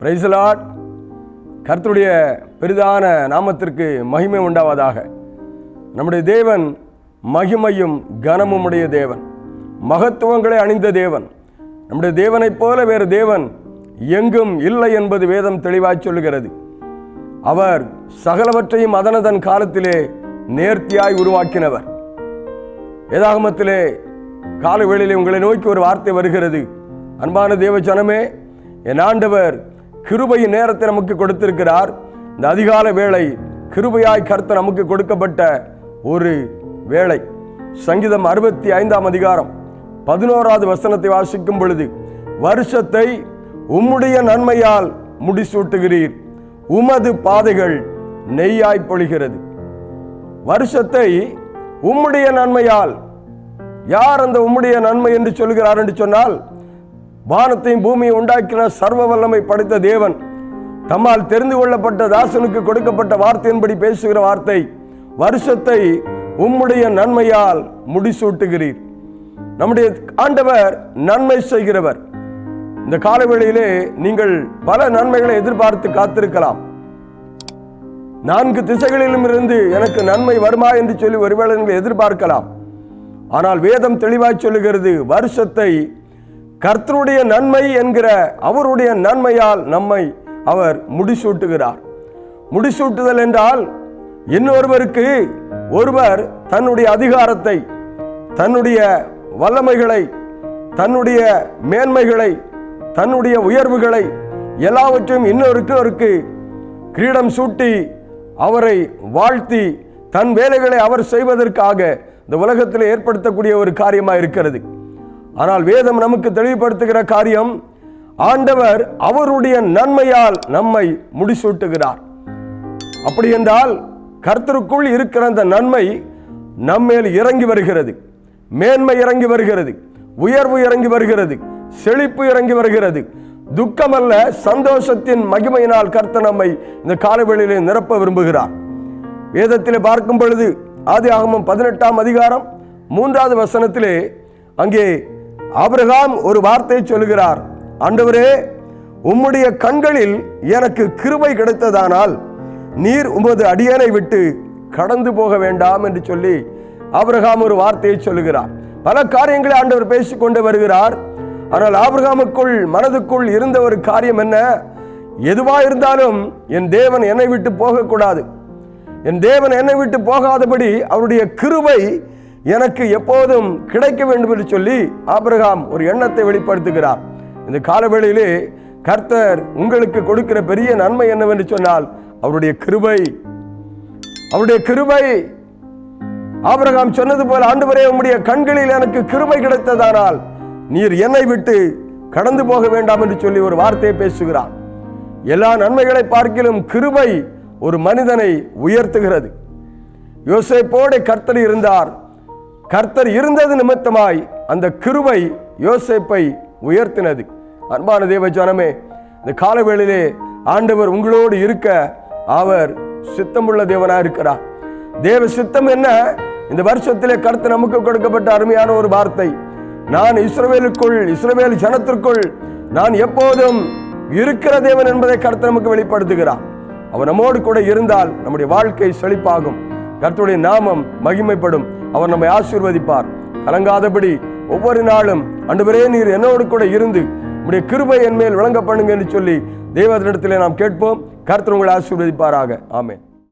பிரைசலாட் கர்த்தருடைய பெரிதான நாமத்திற்கு மகிமை உண்டாவதாக. நம்முடைய தேவன் மகிமையும் கனமும் உடைய தேவன். மகத்துவங்களை அணிந்த தேவன். நம்முடைய தேவனைப் போல வேறு தேவன் எங்கும் இல்லை என்பது வேதம் தெளிவாய் சொல்லுகிறது. அவர் சகலவற்றையும் அதனதன் காலத்திலே நேர்த்தியாய் உருவாக்கினவர். வேதாகமத்திலே காலவேளையிலே உங்களை நோக்கி ஒரு வார்த்தை வருகிறது. அன்பான தேவ ஜனமே என் ஆண்டவர் கிருபையின் நேரத்தை நமக்கு கொடுத்திருக்கிறார். இந்த அதிகால வேளை கிருபையாய் கர்த்தர் நமக்கு கொடுக்கப்பட்ட ஒரு வேளை. சங்கீதம் அறுபத்தி ஐந்தாம் அதிகாரம் பதினோராவது வசனத்தை வாசிக்கும் பொழுது வருஷத்தை உம்முடைய நன்மையால் முடிசூட்டுகிறீர். உமது பாதைகள் நெய்யாய் பொழிகிறது. வருஷத்தை உம்முடைய நன்மையால் யார் அந்த உம்முடைய நன்மை என்று சொல்கிறார் என்று சொன்னால் வானத்தையும் பூமியை உண்டாக்கின சர்வ வல்லமை படைத்த தேவன். தம்மால் தெரிந்து கொள்ளப்பட்ட தாசனுக்கு கொடுக்கப்பட்ட வார்த்தையின்படி பேசுகிற வார்த்தை வருஷத்தை உம்முடைய நன்மையால் முடிசூட்டுகிறீர். நம்முடைய ஆண்டவர் நன்மை செய்கிறவர். இந்த காலவேளையிலே நீங்கள் பல நன்மைகளை எதிர்பார்த்து காத்திருக்கலாம். நான்கு திசைகளிலும் இருந்து எனக்கு நன்மை வருமா என்று சொல்லி ஒருவேளை நீங்கள் எதிர்பார்க்கலாம். ஆனால் வேதம் தெளிவாய் சொல்லுகிறது வருஷத்தை கர்த்தருடைய நன்மை என்கிற அவருடைய நன்மையால் நம்மை அவர் முடிசூட்டுகிறார். முடிசூட்டுதல் என்றால் இன்னொருவருக்கு ஒருவர் தன்னுடைய அதிகாரத்தை தன்னுடைய வல்லமைகளை தன்னுடைய மேன்மைகளை தன்னுடைய உயர்வுகளை எல்லாவற்றையும் இன்னொருக்கு கிரீடம் சூட்டி அவரை வாழ்த்தி தன் வேலைகளை அவர் செய்வதற்காக இந்த உலகத்தில் ஏற்படுத்தக்கூடிய ஒரு காரியமாக இருக்கிறது. ஆனால் வேதம் நமக்கு தெளிவுபடுத்துகிற காரியம் ஆண்டவர் அவருடைய நன்மையால் நம்மை முடிசூட்டுகிறார். அப்படி என்றால் கர்த்தருக்குள் இருக்கிற அந்த நன்மை நம்மேல் இறங்கி வருகிறது. மேன்மை இறங்கி வருகிறது. உயர்வு இறங்கி வருகிறது. செழிப்பு இறங்கி வருகிறது. துக்கமல்ல சந்தோஷத்தின் மகிமையினால் கர்த்த நம்மை இந்த காலவெளியிலே நிரப்ப விரும்புகிறார். வேதத்திலே பார்க்கும் பொழுது ஆதி ஆகமம் பதினெட்டாம் அதிகாரம் மூன்றாவது வசனத்திலே அங்கே ஆபிரகாம் ஒரு வார்த்தையை சொல்லுகிறார் ஆண்டவரே உம்முடைய கண்களில் எனக்கு கிருபை கிடைத்ததானால் நீர் உமது அடியனை விட்டு கடந்து போக வேண்டாம் என்று சொல்லி ஆபிரகாம் ஒரு வார்த்தையை சொல்லுகிறார். பல காரியங்களை ஆண்டவர் பேசிக்கொண்டு வருகிறார். ஆனால் ஆபிரகாமுக்குள் மனதுக்குள் இருந்த ஒரு காரியம் என்ன? எதுவாக இருந்தாலும் என் தேவன் என்னை விட்டு போகக்கூடாது. என் தேவன் என்னை விட்டு போகாதபடி அவருடைய கிருபை எனக்கு எப்போதும் கிடைக்க வேண்டும் என்று சொல்லி ஆபிரகாம் ஒரு எண்ணத்தை வெளிப்படுத்துகிறார். இந்த காலவேளையிலே கர்த்தர் உங்களுக்கு கொடுக்கிற பெரிய நன்மை என்னவென்று சொன்னால் அவருடைய கிருபை. அவருடைய கிருபை. ஆபிரகாம் சொன்னது போல வரை உம்முடைய கண்களில் எனக்கு கிருபை கிடைத்ததானால் நீர் என்னை விட்டு கடந்து போக வேண்டாம் என்று சொல்லி ஒரு வார்த்தையை பேசுகிறார். எல்லா நன்மைகளை பார்க்கிலும் கிருபை ஒரு மனிதனை உயர்த்துகிறது. யோசேப்போடு கர்த்தர் இருந்தார். கர்த்தர் இருந்தது நிமித்தமாய் அந்த கிருபை யோசிப்பை உயர்த்தினது. அன்பான தேவ ஜனமே இந்த காலவேளையிலே ஆண்டவர் உங்களோடு இருக்க அவர் சித்தமுள்ள தேவனாக இருக்கிறார். தேவ சித்தம் என்ன? இந்த வருஷத்திலே கருத்து நமக்கு கொடுக்கப்பட்ட அருமையான ஒரு வார்த்தை. நான் இஸ்ரவேலுக்குள் இஸ்ரவேல் ஜனத்திற்குள் நான் எப்போதும் இருக்கிற தேவன் என்பதை கருத்து நமக்கு வெளிப்படுத்துகிறார். அவர் நம்மோடு கூட இருந்தால் நம்முடைய வாழ்க்கை செழிப்பாகும். கருத்துடைய நாமம் மகிமைப்படும். அவர் நம்மை ஆசீர்வதிப்பார். கலங்காதபடி ஒவ்வொரு நாளும் அன்றுவரே நீர் என்னோடு கூட இருந்து உடைய கிருபை என் மேல் விளங்க பண்ணுங்க என்று சொல்லி தெய்வத்தினிடத்திலே நாம் கேட்போம். கருத்து உங்களை ஆசீர்வதிப்பாராக. ஆமேன்.